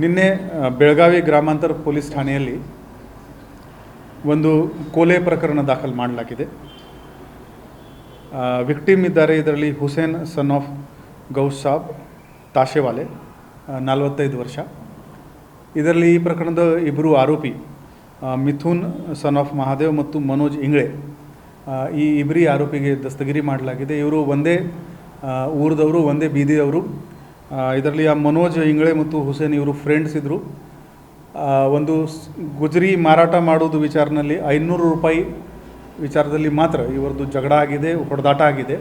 ನಿನ್ನೆ ಬೆಳಗಾವಿ ಗ್ರಾಮಾಂತರ ಪೊಲೀಸ್ ಠಾಣೆಯಲ್ಲಿ ಒಂದು ಕೊಲೆ ಪ್ರಕರಣ ದಾಖಲು ಮಾಡಲಾಗಿದೆ. ವಿಕ್ಟಿಮ್ ಇದ್ದಾರೆ. ಇದರಲ್ಲಿ Hussain son of Gauss Sab, ತಾಶೆವಾಲೆ ನಲವತ್ತೈದು ವರ್ಷ. ಇದರಲ್ಲಿ ಈ ಪ್ರಕರಣದ ಇಬ್ಬರು ಆರೋಪಿ ಮಿಥುನ್ ಸನ್ ಆಫ್ ಮಹಾದೇವ್ ಮತ್ತು ಮನೋಜ್ ಇಂಗ್ಳೆ ಈ ಇಬ್ಬರಿ ಆರೋಪಿಗೆ ದಸ್ತಗಿರಿ ಮಾಡಲಾಗಿದೆ. ಇವರು ಒಂದೇ ಊರದವರು, ಒಂದೇ ಬೀದಿಯವರು ಇದರಲ್ಲಿ ಆ ಮನೋಜ್ ಇಂಗ್ಳೆ ಮತ್ತು ಹುಸೇನ್ ಇವರು ಫ್ರೆಂಡ್ಸ್ ಇದ್ದರು ಒಂದು ಗುಜರಿ ಮಾರಾಟ ಮಾಡೋದು ವಿಚಾರದಲ್ಲಿ ಐನೂರು ರೂಪಾಯಿ ವಿಚಾರದಲ್ಲಿ ಮಾತ್ರ ಇವರದ್ದು ಜಗಳ ಆಗಿದೆ, ಹೊಡೆದಾಟ ಆಗಿದೆ.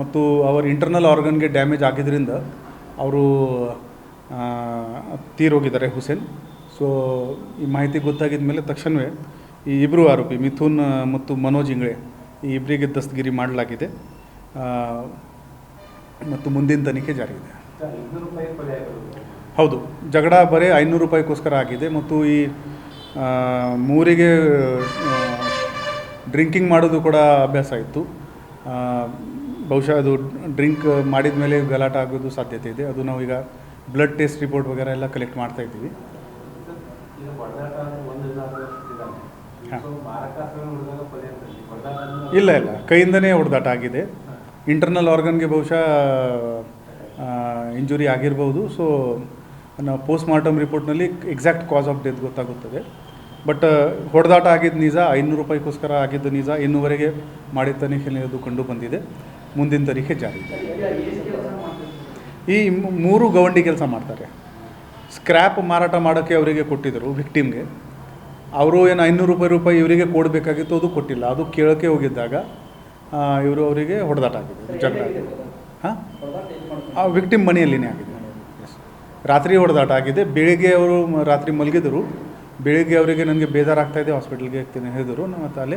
ಮತ್ತು ಅವರ ಇಂಟರ್ನಲ್ ಆರ್ಗನ್ಗೆ ಡ್ಯಾಮೇಜ್ ಆಗಿದ್ದರಿಂದ ಅವರು ತೀರೋಗಿದ್ದಾರೆ ಹುಸೇನ್. ಸೊ ಈ ಮಾಹಿತಿ ಗೊತ್ತಾಗಿದ ಮೇಲೆ ತಕ್ಷಣವೇ ಈ ಇಬ್ಬರು ಆರೋಪಿ, ಮಿಥುನ್ ಮತ್ತು ಮನೋಜ್ ಇಂಗ್ಳೆ, ಈ ಇಬ್ಬರಿಗೆ ದಸ್ತಗಿರಿ ಮಾಡಲಾಗಿದೆ. ಮತ್ತು ಮುಂದಿನ ತನಿಖೆ ಜಾರಿ ಇದೆ ಹೌದು, ಜಗಳ ಬರೀ ಐನೂರು ರೂಪಾಯಿಗೋಸ್ಕರ ಆಗಿದೆ ಮತ್ತು ಈ ಮೂರಿಗೆ ಡ್ರಿಂಕಿಂಗ್ ಮಾಡೋದು ಕೂಡ ಅಭ್ಯಾಸ ಇತ್ತು. ಬಹುಶಃ ಅದು ಡ್ರಿಂಕ್ ಮಾಡಿದ ಮೇಲೆ ಗಲಾಟೆ ಆಗೋದು ಸಾಧ್ಯತೆ ಇದೆ. ಅದು ನಾವು ಈಗ ಬ್ಲಡ್ ಟೆಸ್ಟ್ ರಿಪೋರ್ಟ್ ವಗೇರೆ ಎಲ್ಲ ಕಲೆಕ್ಟ್ ಮಾಡ್ತಾ ಇದ್ದೀವಿ. ಇಲ್ಲ ಇಲ್ಲ. ಕೈಯಿಂದನೇ ಹೊಡೆದಾಟ ಆಗಿದೆ. ಇಂಟರ್ನಲ್ ಆರ್ಗನ್ಗೆ ಬಹುಶಃ ಇಂಜುರಿ ಆಗಿರ್ಬೋದು. ಸೊ ನಾವು ಪೋಸ್ಟ್ ಮಾರ್ಟಮ್ ರಿಪೋರ್ಟ್ನಲ್ಲಿ ಎಕ್ಸಾಕ್ಟ್ ಕಾಸ್ ಆಫ್ ಡೆತ್ ಗೊತ್ತಾಗುತ್ತದೆ ಬಟ್ ಹೊಡೆದಾಟ ಆಗಿದ್ದು ನಿಜ, ಐನೂರು ರೂಪಾಯಿಗೋಸ್ಕರ ಆಗಿದ್ದು ನಿಜ ಇನ್ನೂವರೆಗೆ ಮಾಡಿದ ತನಿಖೆ ಅದು ಕಂಡು ಬಂದಿದೆ. ಮುಂದಿನ ತನಿಖೆ ಜಾರಿ. ಈ ಮೂರು ಗವಂಡಿ ಕೆಲಸ ಮಾಡ್ತಾರೆ. ಸ್ಕ್ರ್ಯಾಪ್ ಮಾರಾಟ ಮಾಡೋಕ್ಕೆ ಅವರಿಗೆ ಕೊಟ್ಟಿದ್ದರು ವಿಕ್ಟಿಮ್ಗೆ ಅವರು ಏನು ಐನೂರು ರೂಪಾಯಿ ರೂಪಾಯಿ ಇವರಿಗೆ ಕೊಡಬೇಕಾಗಿತ್ತು ಅದು ಕೊಟ್ಟಿಲ್ಲ. ಅದು ಕೇಳೋಕ್ಕೆ ಹೋಗಿದ್ದಾಗ ಇವರು ಅವರಿಗೆ ಹೊಡೆದಾಟ ಆಗಿದೆ ಜಗಳ ಹಾಂ? ಆ ವಿಕ್ಟಿಮ್ ಮನೆಯಲ್ಲಿನೇ ಆಗಿದೆ. ರಾತ್ರಿ ಹೊಡೆದಾಟ ಆಗಿದೆ. ಬೆಳಿಗ್ಗೆ ಅವರು ರಾತ್ರಿ ಮಲಗಿದರು. ಬೆಳಿಗ್ಗೆ ಅವರಿಗೆ ನನಗೆ ಬೇಜಾರಾಗ್ತಾ ಇದೆ. ಹಾಸ್ಪಿಟಲ್ಗೆ ಹೋಗ್ತೀನಿ ಹೇಳಿದರು. ಮತ್ತು ಅಲ್ಲೇ